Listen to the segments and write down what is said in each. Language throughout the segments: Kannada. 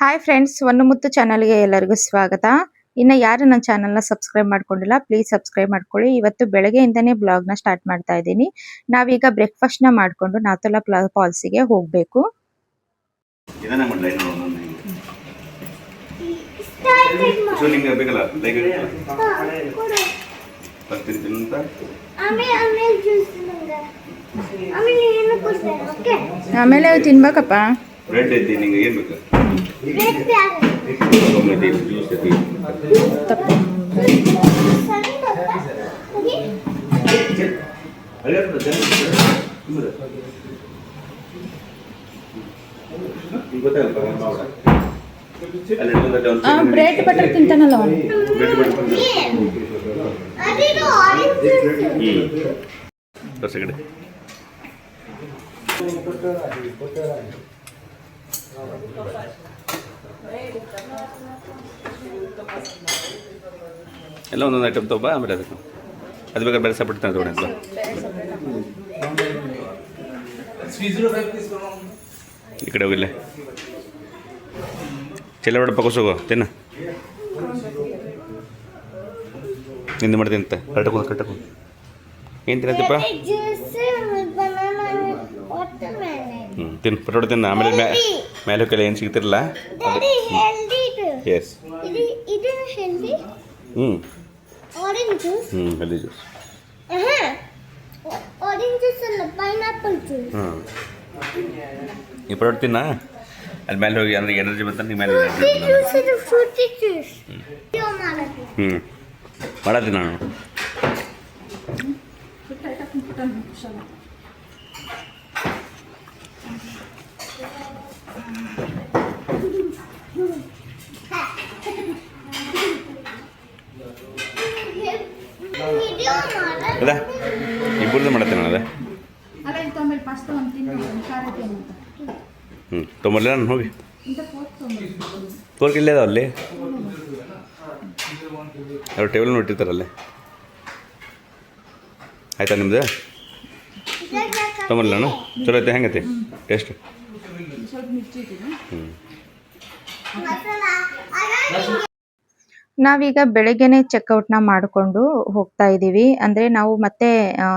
ಹಾಯ್ ಫ್ರೆಂಡ್ಸ್ ಒಂದು ಮುತ್ತು ಚಾನಲ್ಗೆ ಎಲ್ಲರಿಗೂ ಸ್ವಾಗತ. ಇನ್ನು ಯಾರು ನನ್ನ ಚಾನಲ್ನ ಸಬ್ಸ್ಕ್ರೈಬ್ ಮಾಡ್ಕೊಂಡಿಲ್ಲ ಪ್ಲೀಸ್ ಸಬ್ಸ್ಕ್ರೈಬ್ ಮಾಡ್ಕೊಳ್ಳಿ. ಇವತ್ತು ಬೆಳಗ್ಗೆಯಿಂದನೇ ಬ್ಲಾಗ್ನ ಸ್ಟಾರ್ಟ್ ಮಾಡ್ತಾ ಇದ್ದೀನಿ. ನಾವೀಗ ಬ್ರೇಕ್ಫಾಸ್ಟ್ನ ಮಾಡಿಕೊಂಡು ನಾತುಲಾ ಪ್ಲಾ ಫಾಲ್ಸಿಗೆ ಹೋಗಬೇಕು. ಆಮೇಲೆ ತಿನ್ಬೇಕಪ್ಪ. ಬ್ರೆಡ್ ಐತಿ ನಿಂಗೆ ಏನು ಬೇಕು? ಬ್ರೆಡ್ ಪ್ಯಾನ್ ಒಮ್ಮೆ ಐತಿ ಜ್ಯೂಸ್ ಐತಿ ತಪ್ಪು ಸಣ್ಣ ಡಬ್ಬ ಹೋಗಿ ಬ್ರೆಡ್ ಬಟರ್ ತಿಂತಾನಲ್ಲ ಅವನು ಬ್ರೆಡ್ ಬಟರ್ ಅದಿದು ಆರೆಂಜ್ ಜ್ಯೂಸ್ ಹ್ಞೂ ಹೊಸಗಡೆ ಎಲ್ಲ ಒಂದೊಂದು ಐಟಮ್ ತಗೋಬಾ ಆಮೇಲೆ ಅದಕ್ಕೆ. ಅದು ಬೇಕಾದ್ರೆ ಬೇರೆ ಸಪರೇಟ್ ತಗೊಂಡು ಅಂತ. ಈ ಕಡೆ ಹೋಗಿಲ್ಲ ಚೆಲ್ಲ ಬೇಡ ಪಕೋಸೋಗು ತಿನ್ನ. ನಿಂದು ಮಾಡ್ತೀನಿ ಅಂತ. ಕರೆಕ್ಟ್ ಕರೆಕ್ಟ್ ಏನು ತಿನ್ನತ್ತಪ್ಪ? ಮೆಲನ್ ಹ್ಞೂ ತಿನ್ನು ಪರೋಟ ತಿನ್ನು ಆಮೇಲೆ ಮ್ಯಾ ಮೇಲೆ ಹೋಗಲ್ಲ ಏನು ಸಿಗ್ತಿರಲ್ಲ ಡ್ಯಾಡಿ ಹೆಲ್ದಿ ಇದು ಎಸ್ ಇದು ಇದು ಹೆಲ್ದಿ ಹ್ಞೂ ಆರೆಂಜ್ ಜ್ಯೂಸ್ ಹ್ಞೂ ಹೆಲ್ದಿ ಜ್ಯೂಸ್ ಆಹಾ ಆರೆಂಜ್ ಜ್ಯೂಸ್ ಅಲ್ಲ ಪೈನಾಪಲ್ ಜ್ಯೂಸ್ ಹಾಂ ಈ ಪರೋಟ ತಿನ್ನ ಅಲ್ಲಿ ಮೇಲೆ ಹೋಗಿ ಅಂದ್ರೆ ಎನರ್ಜಿ ಬಂತ ನೀವು ಮೇಲೆ ಫ್ರೂಟಿ ಜ್ಯೂಸ್ ಇದು ಫ್ರೂಟಿ ಜ್ಯೂಸ್ ಇದು ಮಾಡೋದು ಹ್ಞೂ ಮಾಡತ್ತೀನಿ ನಾನು ವಿಡಿಯೋ ಮಾಡೋದು ಅದ ಇಬ್ಬರದ್ದು ಮಾಡತ್ತೀನಿ ನಾನು ಅದ ಹ್ಞೂ ತೊಗೊಂಬರ್ಲ ನಾನು ಹೋಗಿ. ತೋರ್ಕ್ ಇಲ್ಲೇ ಅದಾವ ಅಲ್ಲಿ ಅವ್ರು ಟೇಬಲ್ ನೋಡಿರ್ತಾರಲ್ಲೇ ಆಯ್ತಾ ನಿಮ್ದು? ತೊಗೊಂಬರ್ಲ ನಾನು ಚಲೋ ಐತೆ, ಹೆಂಗೈತೆ? ಟೇಸ್ಟ್ ನಾವೀಗ ಬೆಳಗ್ಗೆನೆ ಚೆಕ್ಔಟ್ನ ಮಾಡಿಕೊಂಡು ಹೋಗ್ತಾ ಇದ್ದೀವಿ. ಅಂದರೆ ನಾವು ಮತ್ತೆ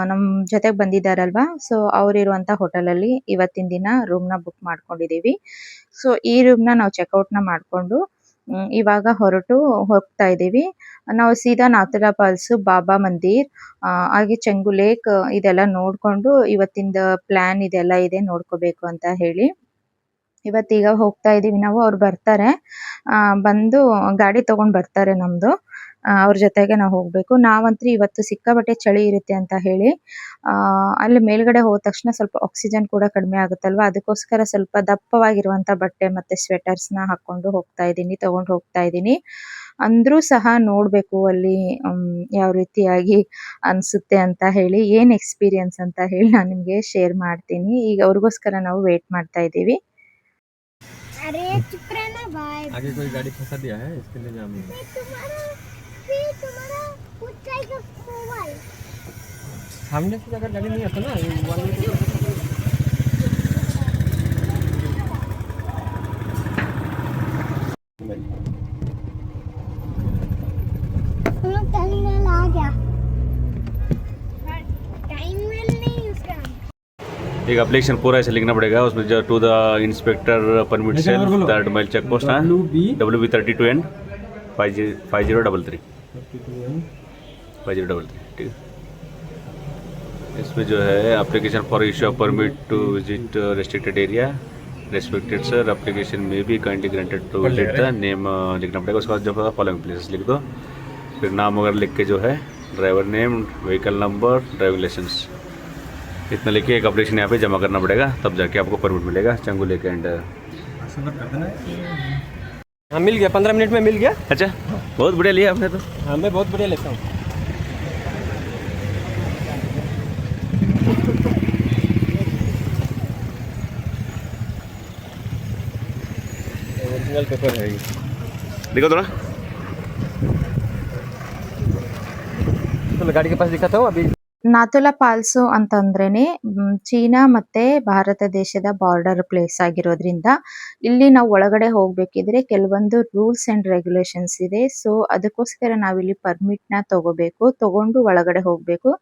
ನಮ್ಮ ಜೊತೆಗೆ ಬಂದಿದ್ದಾರಲ್ವಾ? ಸೊ ಅವರಿರುವಂಥ ಹೋಟೆಲಲ್ಲಿ ಇವತ್ತಿನ ದಿನ ರೂಮ್ನ ಬುಕ್ ಮಾಡ್ಕೊಂಡಿದ್ದೀವಿ. ಸೊ ಈ ರೂಮ್ನ ನಾವು ಚೆಕ್ಔಟ್ನ ಮಾಡಿಕೊಂಡು ಇವಾಗ ಹೊರಟು ಹೋಗ್ತಾ ಇದೀವಿ ನಾವು ಸೀದಾ ನಾಥುಲಾ ಫಾಲ್ಸ್ ಬಾಬಾ ಮಂದಿರ್ ಆ, ಹಾಗೆ ಚೆಂಗು ಲೇಕ್ ಇದೆಲ್ಲ ನೋಡ್ಕೊಂಡು ಇವತ್ತಿಂದ ಪ್ಲಾನ್ ಇದೆಲ್ಲ ಇದೆ ನೋಡ್ಕೋಬೇಕು ಅಂತ ಹೇಳಿ. ಇವತ್ತೀಗ ಹೋಗ್ತಾ ಇದ್ದೀವಿ ನಾವು ಅವ್ರು ಬರ್ತಾರೆ. ಆ, ಬಂದು ಗಾಡಿ ತಗೊಂಡ್ ಬರ್ತಾರೆ ನಮ್ದು. ಅವ್ರ ಜೊತೆಗೆ ನಾವು ಹೋಗ್ಬೇಕು ನಾವಂತ್ರು ಇವತ್ತು ಸಿಕ್ಕಾಪಟ್ಟೆ ಚಳಿ ಇರುತ್ತೆ ಅಂತ ಹೇಳಿ ಆ ಅಲ್ಲಿ ಮೇಲ್ಗಡೆ ಹೋದ ತಕ್ಷಣ ಸ್ವಲ್ಪ ಆಕ್ಸಿಜನ್ ಕೂಡ ಕಡಿಮೆ ಆಗುತ್ತಲ್ವಾ ಅದಕ್ಕೋಸ್ಕರ ಸ್ವಲ್ಪ ದಪ್ಪವಾಗಿರುವಂತ ಬಟ್ಟೆ ಮತ್ತೆ ಸ್ವೆಟರ್ಸ್ ನ ಹಾಕೊಂಡು ಹೋಗ್ತಾ ಇದ್ದೀನಿ ತಗೊಂಡ್ ಹೋಗ್ತಾ ಇದ್ದೀನಿ ಅಂದ್ರೂ ಸಹ ನೋಡ್ಬೇಕು ಅಲ್ಲಿ ಮ್, ಯಾವ ರೀತಿಯಾಗಿ ಅನ್ಸುತ್ತೆ ಅಂತ ಹೇಳಿ ಏನ್ ಎಕ್ಸ್ಪೀರಿಯನ್ಸ್ ಅಂತ ಹೇಳಿ ನಾನು ನಿಮ್ಗೆ ಶೇರ್ ಮಾಡ್ತೀನಿ ಈಗ ಅವ್ರಿಗೋಸ್ಕರ ನಾವು ವೇಟ್ ಮಾಡ್ತಾ ಇದ್ದೀವಿ अरे चुप रहना भाई आगे कोई गाड़ी फंसा दिया है इसके लिए जाम टर्मिनल आ गया टाइम वेल नहीं उसका एक एप्लीकेशन पूरा ऐसे लिखना पड़ेगा उसमें जो टू द इंस्पेक्टर परमिट लेकिन और सेल बोलो। थर्ड माइल चेक पोस्ट है W B W B thirty two N five G five zero double three five zero double three ठीक है? इसमें जो है application for issue of permit to visit restricted area respected sir application में भी kindly granted to visit the name लिखना पड़ेगा। उसके बाद जो फॉलोइंग प्लेसेस लिख दो फिर नाम वगैरह लिख के जो है driver name vehicle number driving licence इतना लिख के एक एप्लीकेशन यहाँ पे जमा करना पड़ेगा तब जाके आपको परमिट मिलेगा चंगू लेके एंड हाँ मिल गया पंद्रह मिनट में मिल गया। अच्छा बहुत बढ़िया लिया आपने तो। हाँ मैं बहुत बढ़िया लेता हूँ। पेपर है ये देखो थोड़ा तो मैं गाड़ी के पास दिखा था अभी ನಾಥುಲಾ ಫಾಲ್ಸು ಅಂತಂದ್ರೇನೆ ಮ್, ಚೀನಾ ಮತ್ತೆ ಭಾರತ ದೇಶದ ಬಾರ್ಡರ್ ಪ್ಲೇಸ್ ಆಗಿರೋದ್ರಿಂದ ಇಲ್ಲಿ ನಾವು ಒಳಗಡೆ ಹೋಗ್ಬೇಕಿದ್ರೆ ಕೆಲವೊಂದು ರೂಲ್ಸ್ ಅಂಡ್ ರೆಗ್ಯುಲೇಷನ್ಸ್ ಇದೆ ಸೊ ಅದಕ್ಕೋಸ್ಕರ ನಾವಿಲ್ಲಿ ಪರ್ಮಿಟ್ ನ ತಗೋಬೇಕು ತಗೊಂಡು ಒಳಗಡೆ ಹೋಗ್ಬೇಕು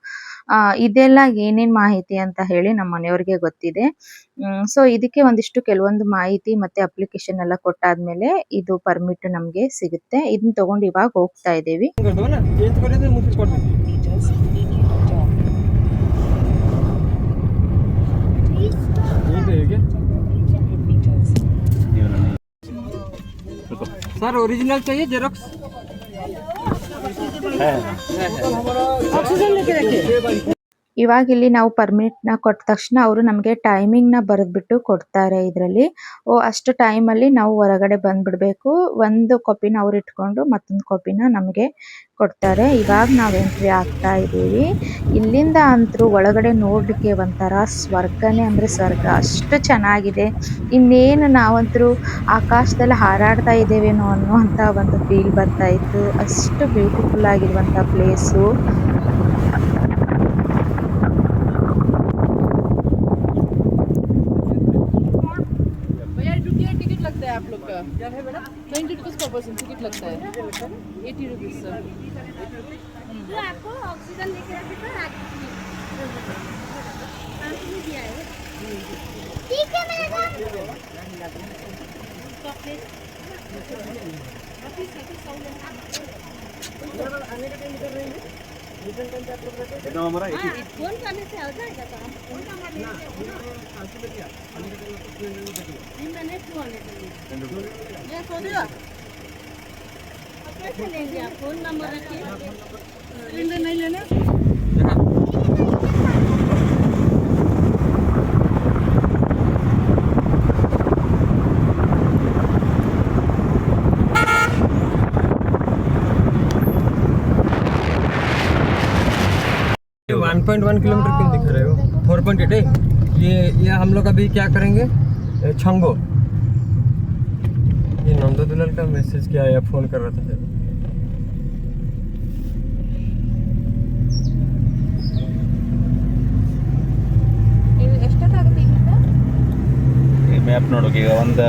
ಆ ಇದೆಲ್ಲ ಏನೇನ್ ಮಾಹಿತಿ ಅಂತ ಹೇಳಿ ನಮ್ಮ ಮನೆಯವ್ರಿಗೆ ಗೊತ್ತಿದೆ ಸೊ ಇದಕ್ಕೆ ಒಂದಿಷ್ಟು ಕೆಲವೊಂದು ಮಾಹಿತಿ ಮತ್ತೆ ಅಪ್ಲಿಕೇಶನ್ ಎಲ್ಲ ಕೊಟ್ಟಾದ್ಮೇಲೆ ಇದು ಪರ್ಮಿಟ್ ನಮ್ಗೆ ಸಿಗುತ್ತೆ ಇದನ್ನ ತಗೊಂಡು ಇವಾಗ ಹೋಗ್ತಾ ಇದೀವಿ कर दो ना चेंज करे तो मुझे कर दो यही पे है क्या ನೀವು ನನ್ನ रुको सर ओरिजिनल चाहिए जेरोक्स অক্সিজেন রেখে রাখে ಇವಾಗ ಇಲ್ಲಿ ನಾವು ಪರ್ಮಿಟ್ನ ಕೊಟ್ಟ ತಕ್ಷಣ ಅವರು ನಮಗೆ ಟೈಮಿಂಗ್ನ ಬರೆದ್ಬಿಟ್ಟು ಕೊಡ್ತಾರೆ ಇದರಲ್ಲಿ. ಓ, ಅಷ್ಟು ಟೈಮ್ ಅಲ್ಲಿ ನಾವು ಹೊರಗಡೆ ಬಂದ್ಬಿಡ್ಬೇಕು. ಒಂದು ಕಾಪಿನ ಅವ್ರು ಇಟ್ಕೊಂಡು ಮತ್ತೊಂದು ಕಾಪಿನ ನಮಗೆ ಕೊಡ್ತಾರೆ. ಇವಾಗ ನಾವು ಎಂಟ್ರಿ ಆಗ್ತಾ ಇದ್ದೀವಿ. ಇಲ್ಲಿಂದ ಅಂತರೂ ಒಳಗಡೆ ನೋಡ್ಲಿಕ್ಕೆ ಒಂಥರ ಸ್ವರ್ಗನೇ ಅಂದ್ರೆ ಸ್ವರ್ಗ. ಅಷ್ಟು ಚೆನ್ನಾಗಿದೆ. ಇನ್ನೇನು ನಾವಂತರೂ ಆಕಾಶದಲ್ಲಿ ಹಾರಾಡ್ತಾ ಇದ್ದೇವೇನೋ ಅನ್ನುವಂತ ಒಂದು ಫೀಲ್ ಬರ್ತಾ ಇತ್ತು. ಅಷ್ಟು ಬ್ಯೂಟಿಫುಲ್ ಆಗಿರುವಂತ ಪ್ಲೇಸು किधर है बेटा twenty rupees per person ticket लगता है एटी रुपीज़ सर आपको ऑक्सीजन ठीक है मैडम ऑफ़िस का कुछ सौलत आने का टाइम कर रहे हैं एकदम हमारा एक ही फ़ोन करने से हो जाएगा काम। नहीं मैंने टू हंड्रेड ये सो दिया कैसे लेंगे आप? फ़ोन नंबर रखिए। सिलेंडर नहीं लेना वन पॉइंट वन किलोमीटर क्यों दिखा रहे हो फोर पॉइंट एट ये ये हम लोग अभी क्या करेंगे ए, छंगो ये नंदो दुलाल का मैसेज क्या आया फोन कर रहा था ಎಷ್ಟೊತ್ತಾಗುತ್ತೆ ಇಲ್ಲಿಂದ ಈ ಮ್ಯಾಪ್ ನೋಡೋಕೆ ಈಗ ಒಂದು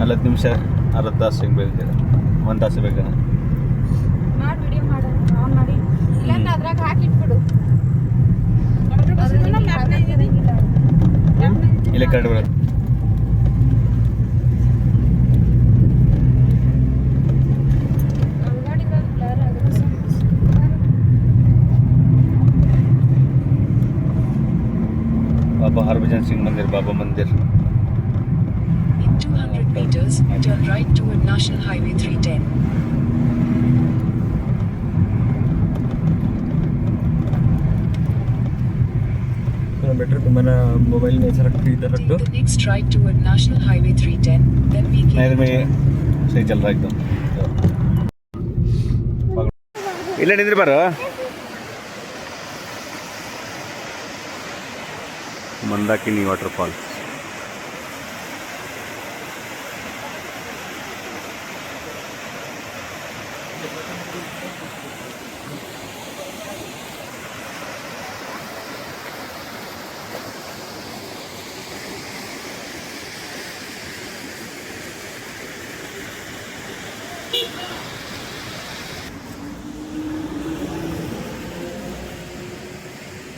ನಲ್ವತ್ತು ನಿಮಿಷ ಅರ್ಧ ತಾಸು ಹಿಂಗೆ ಬೇಕು ಒಂದು ತಾಸು ಬೇಕಾ ಮಾಡಿ ವಿಡಿಯೋ ಮಾಡು ಆನ್ ಮಾಡಿ ಇಲ್ಲಾಂದ್ರೆ ಅದ್ರಾಗ ಹಾಕಿ ಇಟ್ಬಿಡು ಇಲ್ಲೇ ಕರೆಕ್ಟ್ ಬರುತ್ತೆ बाबा हरभजन सिंह मंदिर बाबा मंदिर In 200 meters, turn right toward National Highway 310. Kilometre ತುಂಬಾ ಮೊಬೈಲ್ ನೇಚರ್ ಇದ್ದು ಸೈ ಚಲ್ ಆಯ್ತು ಇಲ್ಲ ನಿಂದ್ರಿ ಬಾರ. ಮಂದಾಕಿನಿ ವಾಟರ್ ಫಾಲ್ಸ್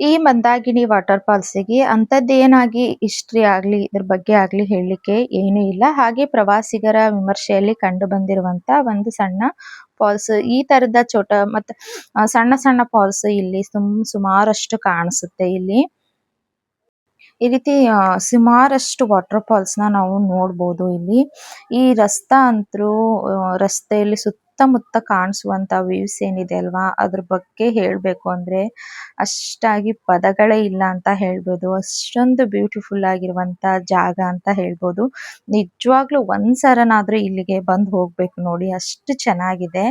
ಈ ಮಂದಾಕಿನಿ ವಾಟರ್ ಫಾಲ್ಸ್ ಫಾಲ್ಸಿಗೆ ಅಂಥದ್ದೇನಾಗಿ ಹಿಸ್ಟರಿ ಆಗ್ಲಿ, ಇದರ ಬಗ್ಗೆ ಆಗ್ಲಿ ಹೇಳಲಿಕ್ಕೆ ಏನೂ ಇಲ್ಲ. ಹಾಗೆ ಪ್ರವಾಸಿಗರ ವಿಮರ್ಶೆಯಲ್ಲಿ ಕಂಡು ಬಂದಿರುವಂತ ಒಂದು ಸಣ್ಣ ಫಾಲ್ಸ್. ಈ ತರದ ಚೋಟ ಮತ್ತೆ ಸಣ್ಣ ಸಣ್ಣ ಫಾಲ್ಸ್ ಇಲ್ಲಿ ಸುಮ್, ಸುಮಾರಷ್ಟು ಕಾಣಿಸುತ್ತೆ ಇಲ್ಲಿ. ಈ ರೀತಿ ಸುಮಾರಷ್ಟು ವಾಟರ್ ಫಾಲ್ಸ್ನ ನಾವು ನೋಡಬಹುದು ಇಲ್ಲಿ. ಈ ರಸ್ತಾ ಅಂತೂ ರಸ್ತೆಯಲ್ಲಿ ಸುತ್ತಮುತ್ತ ಕಾಣಿಸುವಂತ ವ್ಯೂಸ್ ಏನಿದೆ ಅಲ್ವಾ? ಅದ್ರ ಬಗ್ಗೆ ಹೇಳ್ಬೇಕು ಅಂದ್ರೆ ಅಷ್ಟಾಗಿ ಪದಗಳೇ ಇಲ್ಲ ಅಂತ ಹೇಳ್ಬೋದು. ಅಷ್ಟೊಂದು ಬ್ಯೂಟಿಫುಲ್ ಆಗಿರುವಂತ ಜಾಗ ಅಂತ ಹೇಳ್ಬೋದು. ನಿಜವಾಗ್ಲೂ ಒಂದ್ಸರನಾದ್ರೂ ಇಲ್ಲಿಗೆ ಬಂದು ಹೋಗ್ಬೇಕು ನೋಡಿ, ಅಷ್ಟು ಚೆನ್ನಾಗಿದೆ.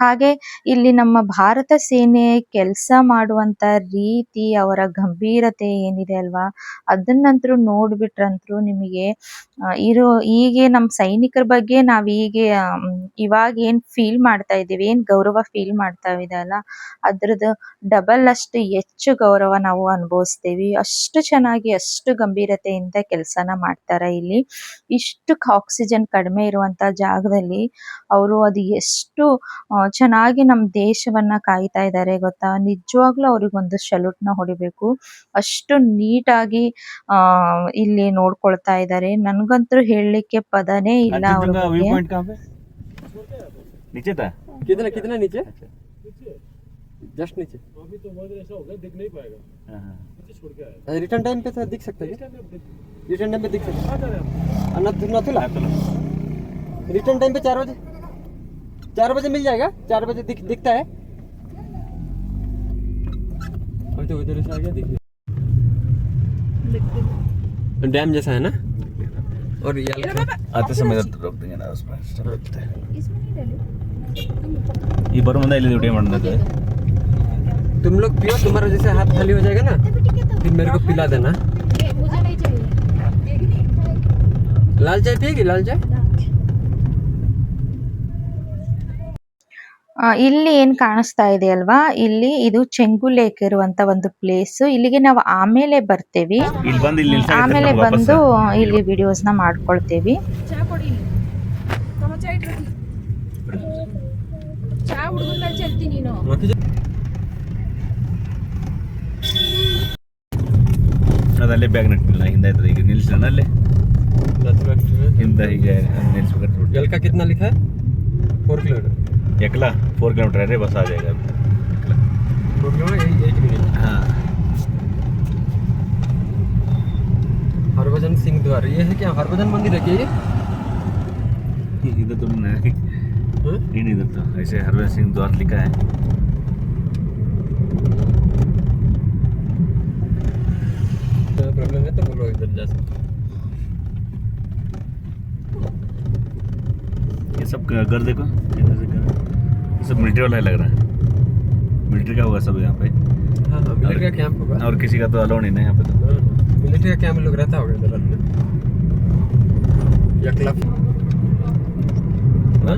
ಹಾಗೆ ಇಲ್ಲಿ ನಮ್ಮ ಭಾರತ ಸೇನೆ ಕೆಲಸ ಮಾಡುವಂತ ರೀತಿ, ಅವರ ಗಂಭೀರತೆ ಏನಿದೆ ಅಲ್ವಾ? ಅದನ್ನಂತರೂ ನೋಡ್ಬಿಟ್ರಂತೂ ನಿಮಗೆ ಇರೋ, ಹೀಗೆ ನಮ್ಮ ಸೈನಿಕರ ಬಗ್ಗೆ ನಾವು ಹೀಗೆ ಇವಾಗ ಏನ್ ಫೀಲ್ ಮಾಡ್ತಾ ಇದೀವಿ ಏನ್ ಗೌರವ ಫೀಲ್ ಮಾಡ್ತಾ ಇದಲ್ಲ ಅದ್ರದ್ದು ಡಬಲ್ ಅಷ್ಟು ಹೆಚ್ಚು ಗೌರವ ನಾವು ಅನುಭವಿಸ್ತೀವಿ. ಅಷ್ಟು ಚೆನ್ನಾಗಿ ಅಷ್ಟು ಗಂಭೀರತೆಯಿಂದ ಕೆಲಸನ ಮಾಡ್ತಾರೆ ಇಲ್ಲಿ. ಇಷ್ಟು ಆಕ್ಸಿಜನ್ ಕಡಿಮೆ ಇರುವಂತ ಜಾಗದಲ್ಲಿ ಅವರು ಅದು ಎಷ್ಟು ಚೆನ್ನಾಗಿ ನಮ್ಮ ದೇಶವನ್ನ ಕಾಯ್ತಾ ಇದ್ದಾರೆ ಗೊತ್ತಾ? ನಿಜವಾಗ್ಲೂ ಅವ್ರಿಗೊಂದು ಸಲ್ಯೂಟ್ನ ಹೊಡಿಬೇಕು. ಅಷ್ಟು ನೀಟಾಗಿ ಆ ಇಲ್ಲಿ ನೋಡ್ಕೊಳ್ತಾ ಇದ್ದಾರೆ ನನಗಂತೂ ಹೇಳಲಿಕ್ಕೆ ಪದನೇ ಇಲ್ಲ ಅವ್ರ नीचे था? कितना कितना नीचे? जस्ट नीचे। हाँ, हाँ। रिटर्न टाइम पे तो दिख सकता है रिटर्न टाइम पे दिख सकता है। नथ- नथुला। रिटर्न टाइम पे चार बजे। चार बजे मिल जाएगा। चार बजे दिख, दिखता है। अभी तो उधर से आ गया देखिए डैम जैसा है ना? और आते समय रोक देंगे ना उसमें ये बरो मंदा इले ड्यूटी मंडा है तुम लोग पियो तुम्हारा जैसे हाथ खाली हो जाएगा ना फिर मेरे को पिला देना लाल चाय पिएगी लाल चाय ಇಲ್ಲಿ ಏನ್ ಕಾಣಿಸ್ತಾ ಇದೆ ಅಲ್ವಾ? ಇಲ್ಲಿ ಇದು ಚೆಂಗು ಲೇಕ್ ಇರುವಂತ ಒಂದು ಪ್ಲೇಸ್ ಇಲ್ಲಿಗೆ ನಾವು ಆಮೇಲೆ ಬರ್ತೇವಿ. ಆಮೇಲೆ ಬಂದು ಇಲ್ಲಿ ವಿಡಿಯೋಸ್ನ ಮಾಡ್ಕೊಳ್ತೇವಿ. ಅದಲ್ಲೇ ಬ್ಯಾಗ್ ನೆಟ್ಟಿಲ್ಲ ಹಿಂದೆ ಈಗ ನಿಲ್ಸೋಣ ಅಲ್ಲೇ. ಹಿಂದೆ ಈಗ ನಿಲ್ಸ್ಬೇಕು ಎಲ್ಕ ಕಿತ್ನ ಫೋರ್ ಕಿಲೋಮೀಟರ್ एकला फोर किलोमीटर है रे बस आ जाएगा एक मिनट हाँ। हरभजन सिंह द्वार ये है क्या? हरभजन मंदिर है क्या ये? इधर तो नहीं हाँ? नहीं इधर तो। ऐसे हरभजन सिंह द्वार लिखा है। प्रॉब्लम है तो बोलो इधर जा सकते ये सब घर देखो। इधर से घर सब मिलिट्री वाला ही लग रहा है। मिलिट्री का होगा सब यहाँ पे। हाँ हाँ मिलिट्री का कैंप होगा। और किसी का तो अलाउ नहीं ना यहाँ पे तो। मिलिट्री का कैंप लोग रहता होगा इधर में? या क्लब?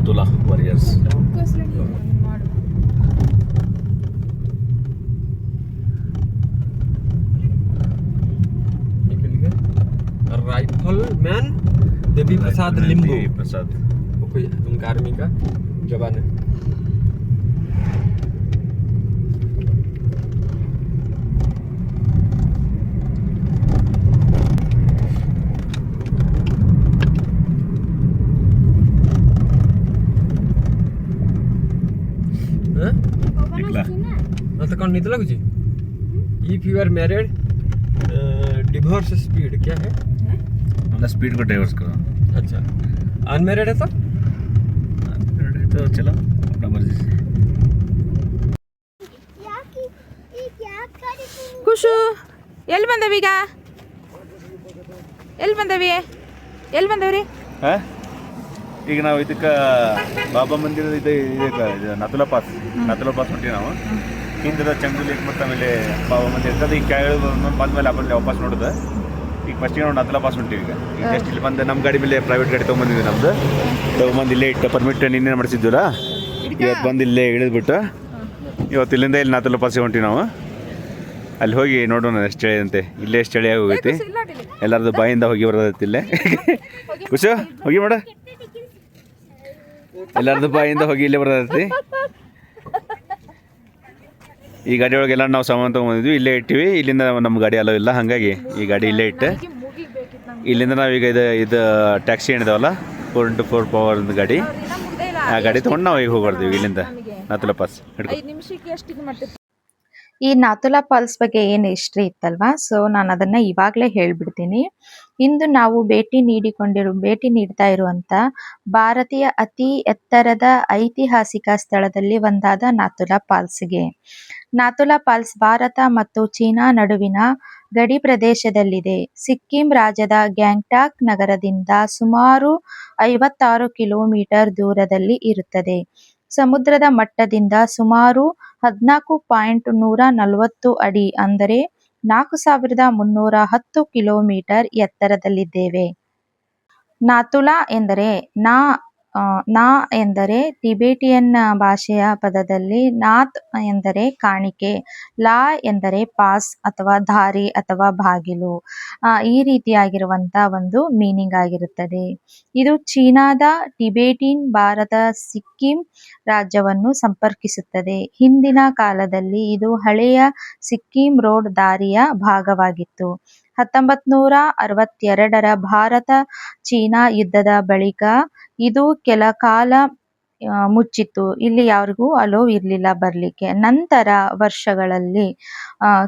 तुला warriors rifle man Devi Prasad लिंबू। प्रसाद। वो कोई आर्मी का? जवान है। हाँ? निकला हाँ तो कौन निकला कुछ if you are married divorce speed क्या है मतलब स्पीड को डाइवर्स करो अच्छा अनमेरिड है तो तो चलो अपना मर्जी से ಯಾಕೆ ಈಗ ಯಾಕೆ ಕರೀತೀನಿ ಖುಷು ಎಲ್ಲಿ ಬಂದವೀಗ ಎಲ್ಲಿ ಬಂದವಿ ಎಲ್ಲಿ ಬಂದವ್ರಿ ಹಾ? ಈಗ ನಾವು ಇದಕ್ಕೆ ಬಾಬಾ ಮಂದಿರ ಇದೆ ಇದಕ್ಕೆ ನತುಲ ಪಾಸ್ ನತುಲ ಪಾಸ್ ಹೊಂಟಿವಿ ನಾವು. ಹಿಂದದ ಚಂದು ಲೇಕ್ ಮತ್ತು ಆಮೇಲೆ ಬಾಬಾ ಮಂದಿರ ಇರ್ತದೆ. ಈಗ ಕೆಳಗೆ ಬಂದ್ಮೇಲೆ ಆಮೇಲೆ ವಾಪಸ್ ನೋಡೋದು. ಈಗ ಫಸ್ಟಿಗೆ ನಾವು ನತುಲ ಪಾಸ್ ಹೊಂಟಿವಿ ಈಗ. ಈಗ ಜಸ್ಟ್ ಇಲ್ಲಿ ಬಂದು ನಮ್ಮ ಗಾಡಿ ಮೇಲೆ ಪ್ರೈವೇಟ್ ಗಾಡಿ ತೊಗೊಂಬಂದಿದ್ವಿ ನಮ್ದು. ತೊಗೊಂಬಂದು ಇಲ್ಲೇ ಇಟ್ಟು ಪರ್ಮಿಟ್ ನಿನ್ನೆ ಮಾಡಿಸಿದ್ವಲ್ಲ? ಇವತ್ತು ಬಂದು ಇಲ್ಲೇ ಇಳಿದ್ಬಿಟ್ಟು ಇವತ್ತು ಇಲ್ಲಿಂದ ಇಲ್ಲಿ ನತುಲ ಪಾಸಿಗೆ ಹೊಂಟಿವಿ ನಾವು. ಅಲ್ಲಿ ಹೋಗಿ ನೋಡೋಣ ಎಷ್ಟು ಅಂತೆ. ಇಲ್ಲೇ ಎಷ್ಟು ಚಳಿಯಾಗಿ ಹೋಗೈತಿ ಎಲ್ಲರದ್ದು ಬಾಯಿಂದ ಹೋಗಿ ಬರೋದೈತಿ ಇಲ್ಲೇ. ಖುಷಿ ಹೋಗಿ ಮಾಡ. ಎಲ್ಲರದು ಬಾಯಿಂದ ಹೋಗಿ ಇಲ್ಲೇ ಬರ್ತೈತಿ. ಈ ಗಾಡಿ ಒಳಗೆ ಎಲ್ಲ ನಾವು ಸಾಮಾನು ತೊಗೊಂಡಿದ್ವಿ ಇಲ್ಲೇ ಇಟ್ಟಿವಿ. ಇಲ್ಲಿಂದ ನಮ್ಮ ಗಾಡಿ ಅಲೋ ಇಲ್ಲ ಹಾಗಾಗಿ ಈ ಗಾಡಿ ಇಲ್ಲೇ ಇಟ್ಟೆ. ಇಲ್ಲಿಂದ ನಾವೀಗ ಇದು ಇದು ಟ್ಯಾಕ್ಸಿ ಏನಿದಾವಲ್ಲ ಫೋರ್ ಇಂಟು ಫೋರ್ ಪವರ್ ಗಾಡಿ. ಆ ಗಾಡಿ ತೊಗೊಂಡು ನಾವು ಈಗ ಹೋಗಿ ಇಲ್ಲಿಂದ ನಾತುಲ ಪಾಲ್ಸ್ ಈ ನಾತುಲಾ ಪಾಲ್ಸ್ ಬಗ್ಗೆ ಏನು ಹಿಸ್ಟ್ರಿ ಇತ್ತಲ್ವಾ? ಸೊ ನಾನು ಅದನ್ನು ಇವಾಗಲೇ ಹೇಳ್ಬಿಡ್ತೀನಿ. ಇಂದು ನಾವು ಭೇಟಿ ನೀಡಿಕೊಂಡಿರು, ಭೇಟಿ ನೀಡ್ತಾ ಇರುವಂತ ಭಾರತೀಯ ಅತಿ ಎತ್ತರದ ಐತಿಹಾಸಿಕ ಸ್ಥಳದಲ್ಲಿ ಒಂದಾದ ನಾಥುಲಾ ಫಾಲ್ಸ್ಗೆ. ನಾಥುಲಾ ಫಾಲ್ಸ್ ಭಾರತ ಮತ್ತು ಚೀನಾ ನಡುವಿನ ಗಡಿ ಪ್ರದೇಶದಲ್ಲಿದೆ. ಸಿಕ್ಕಿಂ ರಾಜ್ಯದ ಗ್ಯಾಂಗ್ಟಾಕ್ ನಗರದಿಂದ ಸುಮಾರು ಐವತ್ತಾರು ಕಿಲೋಮೀಟರ್ ದೂರದಲ್ಲಿ ಇರುತ್ತದೆ. ಸಮುದ್ರದ ಮಟ್ಟದಿಂದ ಸುಮಾರು ಹದಿನಾಲ್ಕು ಪಾಯಿಂಟ್ ನೂರ ನಲವತ್ತು ಅಡಿ, ಅಂದರೆ ನಾಲ್ಕು ಸಾವಿರದ ಮುನ್ನೂರ ಹತ್ತು ಕಿಲೋಮೀಟರ್ ಎತ್ತರದಲ್ಲಿದ್ದೇವೆ. ನಾಥುಲಾ ಎಂದರೆ ನಾ ನಾ ಎಂದರೆ ಟಿಬೇಟಿಯನ್ ಭಾಷೆಯ ಪದದಲ್ಲಿ ನಾಥ್ ಎಂದರೆ ಕಾಣಿಕೆ, ಲಾ ಎಂದರೆ ಪಾಸ್ ಅಥವಾ ದಾರಿ ಅಥವಾ ಬಾಗಿಲು. ಈ ರೀತಿಯಾಗಿರುವಂತಹ ಒಂದು ಮೀನಿಂಗ್ ಆಗಿರುತ್ತದೆ. ಇದು ಚೀನಾದ ಟಿಬೆಟಿನ್ ಭಾರತ ಸಿಕ್ಕಿಂ ರಾಜ್ಯವನ್ನು ಸಂಪರ್ಕಿಸುತ್ತದೆ. ಹಿಂದಿನ ಕಾಲದಲ್ಲಿ ಇದು ಹಳೆಯ ಸಿಕ್ಕಿಂ ರೋಡ್ ದಾರಿಯ ಭಾಗವಾಗಿತ್ತು. ಹತ್ತೊಂಬತ್ ನೂರ ಅರವತ್ತೆರಡರ ಭಾರತ ಚೀನಾ ಯುದ್ಧದ ಬಳಿಕ ಇದು ಕೆಲ ಕಾಲ ಮುಚ್ಚಿತ್ತು. ಇಲ್ಲಿ ಯಾರಿಗೂ ಅಲೋ ಇರಲಿಲ್ಲ ಬರಲಿಕ್ಕೆ. ನಂತರ ವರ್ಷಗಳಲ್ಲಿ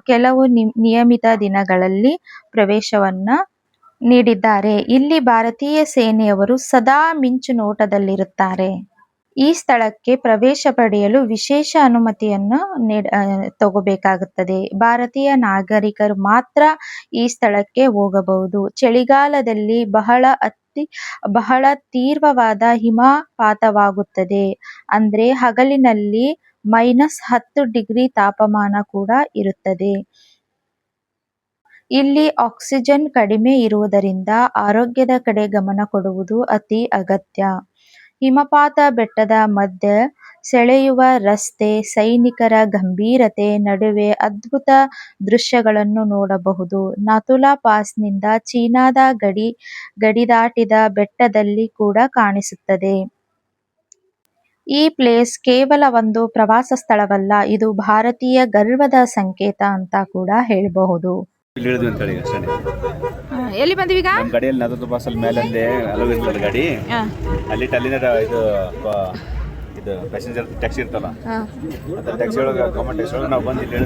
ಕೆಲವು ನಿಯಮಿತ ದಿನಗಳಲ್ಲಿ ಪ್ರವೇಶವನ್ನ ನೀಡಿದ್ದಾರೆ. ಇಲ್ಲಿ ಭಾರತೀಯ ಸೇನೆಯವರು ಸದಾ ಮಿಂಚು ನೋಟದಲ್ಲಿರುತ್ತಾರೆ. ಈ ಸ್ಥಳಕ್ಕೆ ಪ್ರವೇಶ ಪಡೆಯಲು ವಿಶೇಷ ಅನುಮತಿಯನ್ನು ನೀಡ ತಗೋಬೇಕಾಗುತ್ತದೆ. ಭಾರತೀಯ ನಾಗರಿಕರು ಮಾತ್ರ ಈ ಸ್ಥಳಕ್ಕೆ ಹೋಗಬಹುದು. ಚಳಿಗಾಲದಲ್ಲಿ ಬಹಳ ಅತಿ ಬಹಳ ತೀವ್ರವಾದ ಹಿಮಪಾತವಾಗುತ್ತದೆ. ಅಂದ್ರೆ ಹಗಲಿನಲ್ಲಿ ಮೈನಸ್ ಹತ್ತು ಡಿಗ್ರಿ ತಾಪಮಾನ ಕೂಡ ಇರುತ್ತದೆ. ಇಲ್ಲಿ ಆಕ್ಸಿಜನ್ ಕಡಿಮೆ ಇರುವುದರಿಂದ ಆರೋಗ್ಯದ ಕಡೆ ಗಮನ ಕೊಡುವುದು ಅತಿ ಅಗತ್ಯ. ಹಿಮಪಾತ ಬೆಟ್ಟದ ಮಧ್ಯ ಸೆಳೆಯುವ ರಸ್ತೆ, ಸೈನಿಕರ ಗಂಭೀರತೆ, ನಡುವೆ ಅದ್ಭುತ ದೃಶ್ಯಗಳನ್ನು ನೋಡಬಹುದು. ನಾಥುಲಾ ಪಾಸ್ನಿಂದ ಚೀನಾದ ಗಡಿ, ಗಡಿದಾಟಿದ ಬೆಟ್ಟದಲ್ಲಿ ಕೂಡ ಕಾಣಿಸುತ್ತದೆ. ಈ ಪ್ಲೇಸ್ ಕೇವಲ ಒಂದು ಪ್ರವಾಸ ಸ್ಥಳವಲ್ಲ, ಇದು ಭಾರತೀಯ ಗರ್ವದ ಸಂಕೇತ ಅಂತ ಕೂಡ ಹೇಳಬಹುದು. ಎಲ್ಲಿ ಬಂದಿವೀಗ ನಮ್ಮ ಗಾಡಿಯಲ್ಲಿ ನಾದತ್ತು ಬಸ್ ಅಲ್ಲಿ ಮೇಲೆ ಅಲ್ಲಿ ಅಲೋ ಇರ್ತಲ್ಲ ಗಾಡಿ ಅಲ್ಲಿ ಟಲ್ಲಿನ ಇದು ಪ- ಇದು ಪ್ಯಾಸೆಂಜರ್ ಟ್ಯಾಕ್ಸಿ ಇರ್ತಲ್ಲ ಅದ್ರ ಟ್ಯಾಕ್ಸಿ ಒಳಗೆ ಕಾಮನ್ ಟ್ಯಾಕ್ಸಿ ಒಳಗೆ ನಾವು ಬಂದು ಇಲ್ಲಿ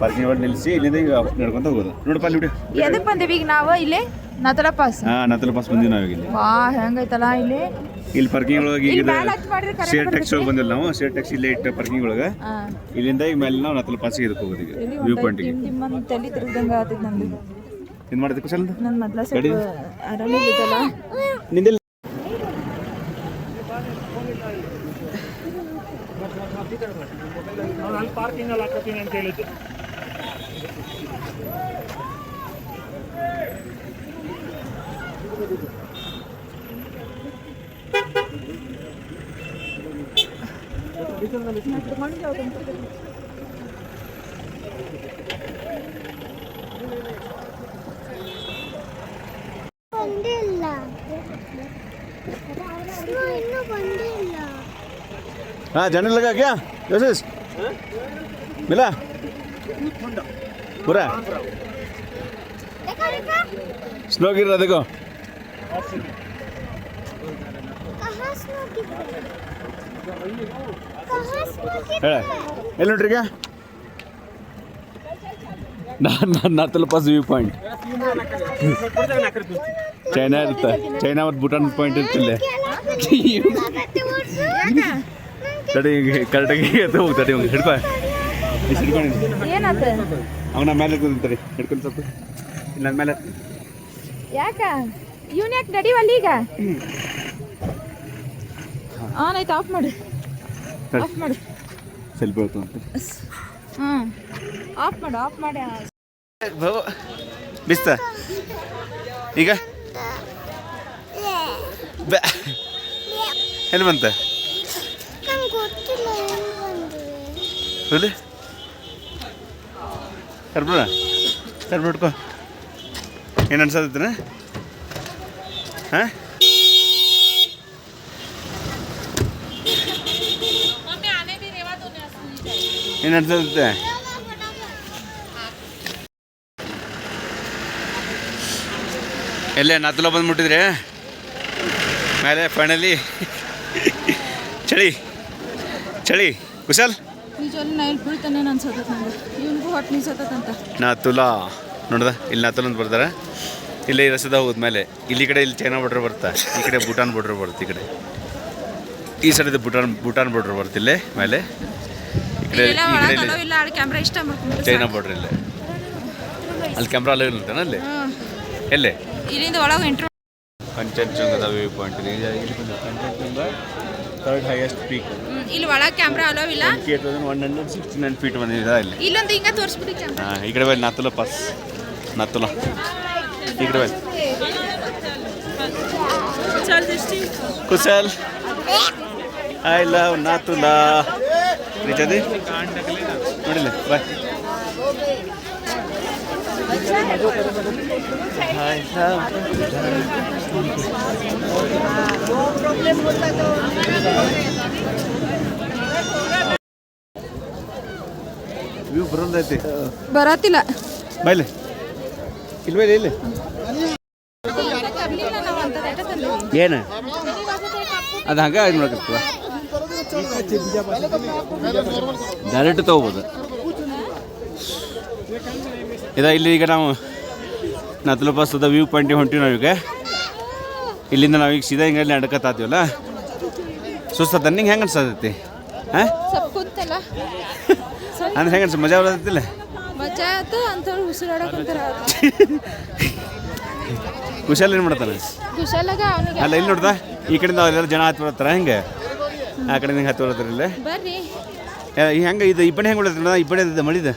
ಪಾರ್ಕಿಂಗ್ ಒಳಗೆ ನಿಲ್ಲಿಸಿ ಇಲ್ಲಿಂದ ಈಗ ನಡ್ಕೊಂತ ಹೋಗೋದು. ನೋಡಪ್ಪ ಅಲ್ಲಿ ಬಿಡಿ. ಎದಕ್ ಬಂದಿವಿ ಈಗ ನಾವು ಇಲ್ಲಿ? ನತಲ ಪಾಸ್ ಹಾಂ ಪಾಸ್ ಬಂದಿವಿ ನಾವು ಇಲ್ಲಿ. ವಾ ಹೆಂಗೈತಲ್ಲ ಇಲ್ಲಿ? ಇಲ್ಲಿ ಪಾರ್ಕಿಂಗ್ ಒಳಗೆ ಈಗ ಇಲ್ಲಿ ಮ್ಯಾಲ್ ಹತ್ತ್ ಮಾಡಿದ್ರೆ correct ಶೇರ್ ಟ್ಯಾಕ್ಸಿ ಒಳಗೆ ಬಂದಿಲ್ಲ ನಾವು. ಶೇರ್ ಟ್ಯಾಕ್ಸಿ ಇಲ್ಲೇ ಇಟ್ಟ ಪಾರ್ಕಿಂಗ್ ಒಳಗೆ. ಇಲ್ಲಿಂದ ಈಗ ಮೇಲೆ ನಾವು ನತ್ತಲ ಪಾಸಿಗೆ ಇದಕ್ಕೆ ಹೋಗೋದು ಈಗ. ವ್ಯೂ ಪಾಯಿಂಟಿಗೆ ನಿಮ್ಮನ್ನ ತಲೆ ತಿರುಗ್ದಂಗ ಆತೈತಿ ನಂದು. ಏನು ಮಾಡಿದ ಕುಶಲ್ ನನ್ನ ಪಾರ್ಕಿಂಗ್ ಗಾಡಿ? ಸ್ವಲ್ಪ ಆರಾಮಿದ್ದಲ್ಲ ಅಂತ ಬಂದೇ ಇಲ್ಲ ಇನ್ನು ಇನ್ನೂ ಬಂದೇ ಇಲ್ಲ हाँ जाने लगा क्या जोशिस मिला पूरा देखा देखा स्नो गिर रहा देखो कहाँ स्नो गिर रहा है कहाँ स्नो गिर ಹೇಳ ಎಲ್ಲಿ ನೋಡ್ರಿ ಈಗ ನಾತಲ್ಲ ಪಾಸ್ ವ್ಯೂ ಪಾಯಿಂಟ್ ಚೈನಾ ಇರುತ್ತೆ ಚೈನಾ ಮತ್ತು ಭೂಟಾನ್ ಪಾಯಿಂಟ್ ಇರ್ತಿಲ್ಲ ತಡಿ ಕರೆಕ್ಟಾಗಿ ಎದ್ದು ಹಿಡ್ಕೊ ಇಷ್ಟು ಹಿಡ್ಕೊಂಡು ಏನಾತ? ಅವನ ಮೇಲೆ ತಡಿ ಹಿಡ್ಕೊಂಡು ಸ್ವಲ್ಪ. ಇಲ್ಲ ಮೇಲೆ ಯಾಕ? ಇವನ್ ಯಾಕೆ ನಡಿವಲ್ಲ ಈಗ ಆನ್ ಆಯ್ತು ಆಫ್ ಮಾಡು. ಆಫ್ ಮಾಡಿ. ಸೆಲ್ಫಿ ಹೋಗ್ತು ಅಂತ. ಹಾಂ ಆಫ್ ಮಾಡು ಆಫ್ ಮಾಡಿ. ಬಿಸ್ತ. ಈಗ. ಎಲ್ಲಿ ಬಂತ? ಗೊತ್ತಿಲ್ಲ ಹೌದು ಕರ್ಬಿಡ ಕರ್ಬಿಡ್ಕೋ ಏನು ಅನ್ಸತ್ತೈತ್ರ ಹಾಂ? ಏನು ಅನ್ಸತ್ತೆ ಎಲ್ಲೇ ನತ್ತಲ ಬಂದ್ಬಿಟ್ಟಿದ್ರೆ? ಮೇಲೆ ಫೈನಲಿ ಚಳಿ. ಚಳಿ ಕುಶಲ್? ನಾ ತುಲ ನೈಲ್ ಬೀಳ್ತಾನೆ ಅನ್ಸತ್ತ ನಂಗೆ ಇವನಿಗೂ ಹೊಟ್ಟೆ ನಿಲ್ಸತ್ತಂತ ನಾತುಲಾ ನೋಡ್ದ ಇಲ್ಲಿ ನಾತುಲ ಅಂತ ಬರ್ತಾರೆ ಇಲ್ಲಿ ರಸದ ಹೋದ್ಮೇಲೆ ಇಲ್ಲಿ ಕಡೆ ಇಲ್ಲಿ ಚೈನಾ ಬಾರ್ಡ್ರ್ ಬರ್ತಾ ಈ ಕಡೆ ಭೂಟಾನ್ ಬಾರ್ಡ್ರ್ ಬರುತ್ತೆ ಈ ಕಡೆ. ಈ ಸೈಡ್ ಭೂಟಾನ್ ಭೂಟಾನ್ ಬಾರ್ಡ್ರ್ ಬರುತ್ತೆ ಇಲ್ಲೇ ಮೇಲೆ. ಈ ಕಡೆ ಈ ಇಲ್ಲಿ ಚೈನಾ ಬಾರ್ಡ್ರ್ ಇಲ್ಲೇ. ಅಲ್ಲಿ ಕ್ಯಾಮ್ರಾ ಅಲ್ಲೇ ಇರ್ತಾನೆ ಅಲ್ಲಿ? ಎಲ್ಲೇ? ಇಲ್ಲಿಂದ ಒಳಗೆ ಕಂಚನಜಂಗದ ವ್ಯೂ ಪಾಯಿಂಟ್ ಇದೆ ಇಲ್ಲಿ ಬಂದು ಕಂಚನಜಂಗ ಥರ್ಡ್ ಹೈಯೆಸ್ಟ್ ಪೀಕ್ ಇಲ್ಲಿ ಒಳಗೆ ಕ್ಯಾಮ್ರಾ ಅಲೋ ಇಲ್ಲ twenty eight thousand one hundred sixty nine feet ಬಂದಿದೆ ಇಲ್ಲಿ ಇಲ್ಲೊಂದು ಹಿಂಗ ತೋರಿಸ್ಬಿಡಿ ಕ್ಯಾಮ್ರಾ ಹಾಂ ಈ ಕಡೆ ಬಲ್ಲಿ ನಾತುಲ ಪಾಸ್ ನಾತುಲ ಈ ಕಡೆ ಬಲ್ಲಿ ಕುಶಲ್ ಐ ಲವ್ ನಾತುಲ ನಿಜದಿ ನೋಡಿಲ್ಲ ವ್ಯೂ ಬರೋದೈತಿ ಬರತ್ತಿಲ್ಲ ಬೈಲಿ. ಇಲ್ಲಿ ಬೈಲೆ ಇಲ್ಲಿ. ಏನು? ಅದು ಹಂಗೆ ಇದು ಮಾಡ್ಕೊಳ್ತೀವ ಡೈರೆಕ್ಟ್ ತಗೋಬೋದು. ಇದ ಇಲ್ಲಿ ಈಗ ನಾವು ನತ್ತಲಪ್ಪ ಅದ ವ್ಯೂ ಪಾಯಿಂಟಿಗೆ ಹೊಂಟಿವಿ ನಾವು ಈಗ ಇಲ್ಲಿಂದ ನಾವು ಈಗ ಸೀದಾ ಹಿಂಗೆ ನಡ್ಕತ್ತಾತೀವಲ್ಲ ಸುಸ್ತದ ನಿಂಗೆ ಹೆಂಗೆ ಅನ್ಸತೈತಿ? ಹಾಂ? ಅಂದ್ರೆ ಹೆಂಗೆ ಅನ್ಸ ಮಜಾ ಬರತ್ತಿಲ್ಲ? ಮಜಾ ಆಯ್ತು ಕುಶಲ್ ಏನು ಮಾಡ್ತಾನೆ? ಕುಶಾಲಾಗ ಅವನಿಗೆ ಅಲ್ಲ ಇಲ್ಲಿ ನೋಡ್ದ? ಈ ಕಡೆಯಿಂದ ಎಲ್ಲರೂ ಜನ ಹತ್ತಿ ಬರ್ತಾರ ಹೆಂಗೆ? ಆ ಕಡೆಯಿಂದ ಹತ್ತಿ ಬರತ್ತಾರ ಇಲ್ಲೇ? ಬರ್ರಿ. ಹೆಂಗೆ ಇದು ಇಬ್ಬನೇ ಹೆಂಗೆ ಇಬ್ಬನೇ ಇದೆ ಮಳಿದ?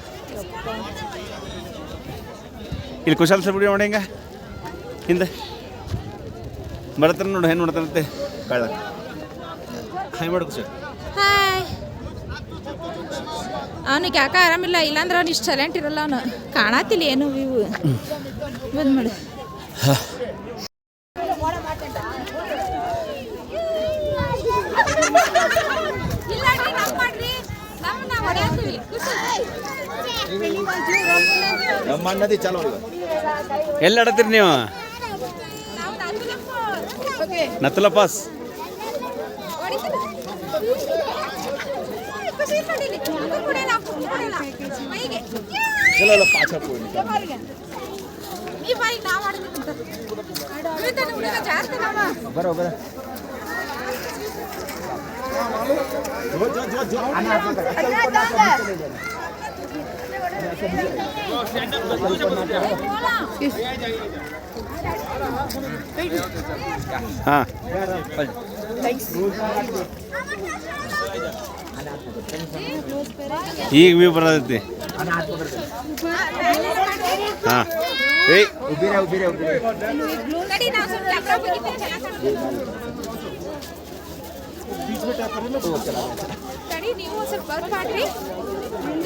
ಇಲ್ಲಿ ಕುಶಾಲ್ ಸರ್ ಬಿಡಿ ನೋಡಿ ಹೆಂಗೆ ಹಿಂದೆ. ಬರ್ತಾನೆ ನೋಡು ಹೆಣ್ಣು ನೋಡ್ತಾನಂತೆ ಕಾಳ ಹಾಯ್ ಮಾಡು ಕುಶಲ್ ಹಾಯ್ ಅವನಿಗೆ ಯಾಕೆ ಆರಾಮಿಲ್ಲ? ಇಲ್ಲಾಂದ್ರೆ ಅವ್ನು ಇಷ್ಟು ಸಲೆಂಟ್ ಇರಲ್ಲ ಅವನು. ಕಾಣತಿಲ್ಲ ಏನು ಇವು ಬಂದ್ ಮಾಡು. ಎಲ್ಲಿ ಆಡತ್ತೀರಿ ನೀವು? ನತ್ತಲ ಪಾಸ್. ಬರೋ ಬರೋ. ಹಾಂ ಈಗ ವ್ಯೂ ಬರೋದೈತಿ ಹಾಂ ಏಯ್ ಉಬ್ಬಿರೆ ಉಬ್ಬಿರೆ ಉಬ್ಬಿರೆ ತಡಿ ನೀವು ಸ್ವಲ್ಪ ಬರ್ಪಾಡ್ರಿ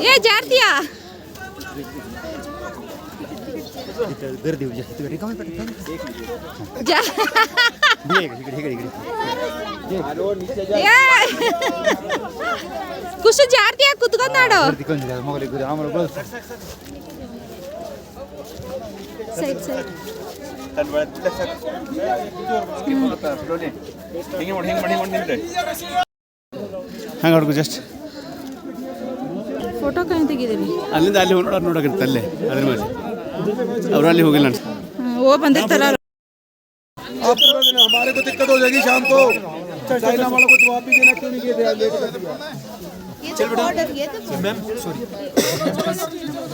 ये जातिया गर्दी कुछ జాగ్రత్తగా కుత్తుకున్నాడు मग गर्दी आम्हाला बस ಸೈಡ್ ಸೈಡ್ ಹಿಂಗೆ ಮಾಡಿ ಹಿಂಗೆ ಮಾಡಿ ಹಿಂಗೆ ಮಾಡಿ ನಿಂತ್ರೆ ಹಂಗೆ ಹುಡುಗು ಜಸ್ಟ್ ಫೋಟೋ ಕೈ ತೆಗಿದೀವಿ ಅಲ್ಲಿಂದ ಅಲ್ಲಿ ನೋಡೋರು ನೋಡೋಕಿರ್ತ ಅಲ್ಲೇ ಅದ್ರ ಮೇಲೆ ಅವ್ರು ಅಲ್ಲಿ ಹೋಗಿಲ್ಲ ಅನ್ಸ ಓ ಬಂದಿರ್ತಾರ आप पूरा दिन हमारे को दिक्कत हो जाएगी शाम को चाइना वालों को जवाब भी देना क्यों नहीं दिया लेट कर दिया चल बेटा मैम सॉरी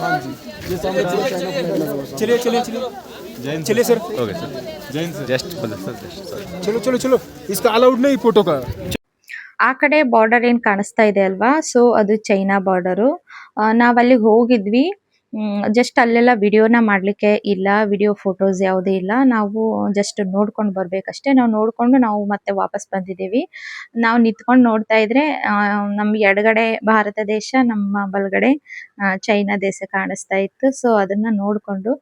हाँ जी ये सामने चाइना फ्लैग लगा हुआ है। चलिए चलिए चलिए चलिए sir okay sir Jain sir just ಬಂದ ಸರ್ ಜಸ್ಟ್ ಸಾರಿ चलो चलो चलो इसका अलाउड नहीं फोटो का ಆ ಕಡೆ ಬಾರ್ಡರ್ ಏನ್ ಕಾಣಿಸ್ತಾ ಇದೆ ಅಲ್ವಾ ಸೊ ಅದು ಚೈನಾ ಬಾರ್ಡರು ನಾವ್ ಅಲ್ಲಿಗೆ ಹೋಗಿದ್ವಿ ಜಸ್ಟ್ ಅಲ್ಲೆಲ್ಲ ವಿಡಿಯೋನ ಮಾಡ್ಲಿಕ್ಕೆ ಇಲ್ಲ ವಿಡಿಯೋ ಫೋಟೋಸ್ ಯಾವುದೇ ಇಲ್ಲ. ನಾವು ಜಸ್ಟ್ ನೋಡ್ಕೊಂಡು ಬರ್ಬೇಕಷ್ಟೇ. ನಾವು ನೋಡ್ಕೊಂಡು ನಾವು ಮತ್ತೆ ವಾಪಸ್ ಬಂದಿದ್ದೀವಿ. ನಾವು ನಿಂತ್ಕೊಂಡು ನೋಡ್ತಾ ಇದ್ರೆ ನಮ್ಗೆ ಎಡಗಡೆ ಭಾರತ ದೇಶ, ನಮ್ಮ ಬಲಗಡೆ ಚೈನಾ ದೇಶ ಕಾಣಿಸ್ತಾ ಇತ್ತು. ಸೊ ಅದನ್ನ ನೋಡ್ಕೊಂಡು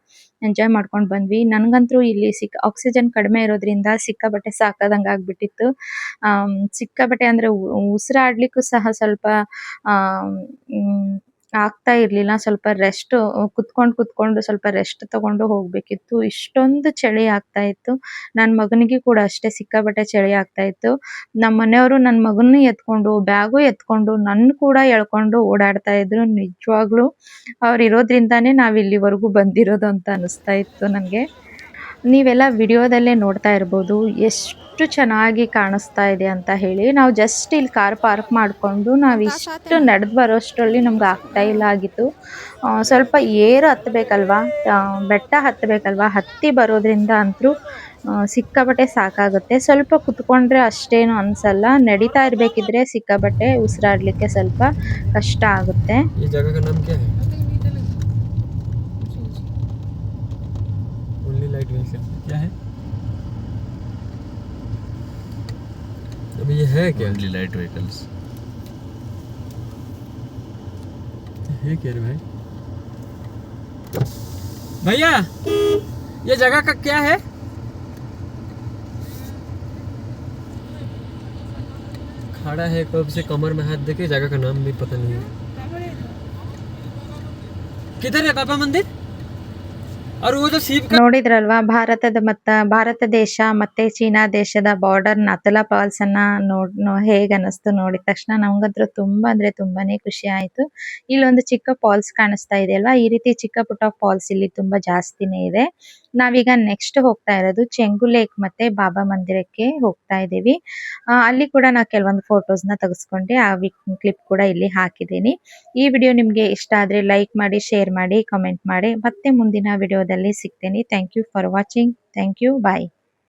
ಎಂಜಾಯ್ ಮಾಡ್ಕೊಂಡು ಬಂದ್ವಿ. ನನಗಂತೂ ಇಲ್ಲಿ ಸಿಕ್ ಆಕ್ಸಿಜನ್ ಕಡಿಮೆ ಇರೋದ್ರಿಂದ ಸಿಕ್ಕಾಬಟ್ಟೆ ಸಾಕಾದಂಗೆ ಆಗ್ಬಿಟ್ಟಿತ್ತು. ಸಿಕ್ಕ ಸಿಕ್ಕಾಬಟ್ಟೆ ಅಂದ್ರೆ ಉಸಿರಾಡ್ಲಿಕ್ಕೂ ಸಹ ಸ್ವಲ್ಪ ಆಗ್ತಾ ಇರ್ಲಿಲ್ಲ. ಸ್ವಲ್ಪ ರೆಸ್ಟ್ ಕುತ್ಕೊಂಡು ಕುತ್ಕೊಂಡು ಸ್ವಲ್ಪ ರೆಸ್ಟ್ ತಗೊಂಡು ಹೋಗ್ಬೇಕಿತ್ತು. ಇಷ್ಟೊಂದು ಚಳಿ ಆಗ್ತಾ ಇತ್ತು. ನನ್ನ ಮಗನಿಗೆ ಕೂಡ ಅಷ್ಟೇ ಸಿಕ್ಕಾಪಟ್ಟೆ ಚಳಿ ಆಗ್ತಾ ಇತ್ತು. ನಮ್ಮ ಮನೆಯವರು ನನ್ನ ಮಗನ ಎತ್ಕೊಂಡು, ಬ್ಯಾಗು ಎತ್ಕೊಂಡು ನನ್ನ ಕೂಡ ಎಳ್ಕೊಂಡು ಓಡಾಡ್ತಾ ಇದ್ರು. ನಿಜವಾಗ್ಲೂ ಅವ್ರು ಇರೋದ್ರಿಂದಾನೇ ನಾವು ಇಲ್ಲಿವರೆಗೂ ಬಂದಿರೋದು ಅಂತ ಅನಿಸ್ತಾ ಇತ್ತು ನನಗೆ. ನೀವೆಲ್ಲ ವಿಡಿಯೋದಲ್ಲೇ ನೋಡ್ತಾ ಇರ್ಬೋದು, ಎಷ್ಟು ಚೆನ್ನಾಗಿ ಕಾಣಿಸ್ತಾ ಇದೆ ಅಂತ ಹೇಳಿ ನಾವು ಜಸ್ಟ್ ಇಲ್ಲಿ ಕಾರ್ ಪಾರ್ಕ್ ಮಾಡಿಕೊಂಡು ನಾವು ಇಷ್ಟು ನಡೆದು ಬರೋಷ್ಟರಲ್ಲಿ ನಮ್ಗೆ ಆಗ್ತಾ ಇಲ್ಲ ಆಗಿತ್ತು. ಸ್ವಲ್ಪ ಏರು ಹತ್ತಬೇಕಲ್ವಾ ಬೆಟ್ಟ ಹತ್ತಬೇಕಲ್ವಾ ಹತ್ತಿ ಬರೋದ್ರಿಂದ ಅಂತೂ ಸಿಕ್ಕಾಬಟ್ಟೆ ಸಾಕಾಗುತ್ತೆ. ಸ್ವಲ್ಪ ಕುತ್ಕೊಂಡ್ರೆ ಅಷ್ಟೇನು ಅನ್ಸಲ್ಲ. ನಡೀತಾ ಇರಬೇಕಿದ್ರೆ ಸಿಕ್ಕಾಬಟ್ಟೆ ಉಸಿರಾಡಲಿಕ್ಕೆ ಸ್ವಲ್ಪ ಕಷ್ಟ ಆಗುತ್ತೆ. अभी ये है क्या? ओनली लाइट व्हीकल्स है क्या रे भाई? भैया ये जगह का क्या है? खड़ा है कब से कमर में हाथ देके? जगह का नाम भी पता नहीं है। किधर है पापा मंदिर? ನೋಡಿದ್ರಲ್ವಾ, ಭಾರತದ ಮತ್ತ ಭಾರತ ದೇಶ ಮತ್ತೆ ಚೀನಾ ದೇಶದ ಬಾರ್ಡರ್ ನತಲ ಫಾಲ್ಸ್ ಅನ್ನ ನೋಡ್ ಹೇಗ್ ಅನಿಸ್ತು ನೋಡಿದ ತಕ್ಷಣ ನಮ್ಗಂತೂ ತುಂಬಾ ಅಂದ್ರೆ ತುಂಬಾನೇ ಖುಷಿ ಆಯ್ತು. ಇಲ್ಲೊಂದು ಚಿಕ್ಕ ಫಾಲ್ಸ್ ಕಾಣಿಸ್ತಾ ಇದೆ ಅಲ್ವಾ? ಈ ರೀತಿ ಚಿಕ್ಕ ಪುಟ್ಟ ಫಾಲ್ಸ್ ಇಲ್ಲಿ ತುಂಬಾ ಜಾಸ್ತಿನೇ ಇದೆ. ನಾವೀಗ ನೆಕ್ಸ್ಟ್ ಹೋಗ್ತಾ ಇರೋದು ಚೆಂಗು ಲೇಕ್ ಮತ್ತೆ ಬಾಬಾ ಮಂದಿರಕ್ಕೆ ಹೋಗ್ತಾ ಇದೀವಿ ಅಲ್ಲಿ ಕೂಡ ನಾ ಕೆಲವೊಂದು ಫೋಟೋಸ್ನ ತೆಗೆಸ್ಕೊಂಡೆ, ಆ ಕ್ಲಿಪ್ ಕೂಡ ಇಲ್ಲಿ ಹಾಕಿದ್ದೀನಿ. ಈ ವಿಡಿಯೋ ನಿಮ್ಗೆ ಇಷ್ಟ ಆದ್ರೆ ಲೈಕ್ ಮಾಡಿ ಶೇರ್ ಮಾಡಿ ಕಮೆಂಟ್ ಮಾಡಿ. ಮತ್ತೆ ಮುಂದಿನ ವಿಡಿಯೋದಲ್ಲಿ ಸಿಗ್ತೇನೆ thank you for watching thank you bye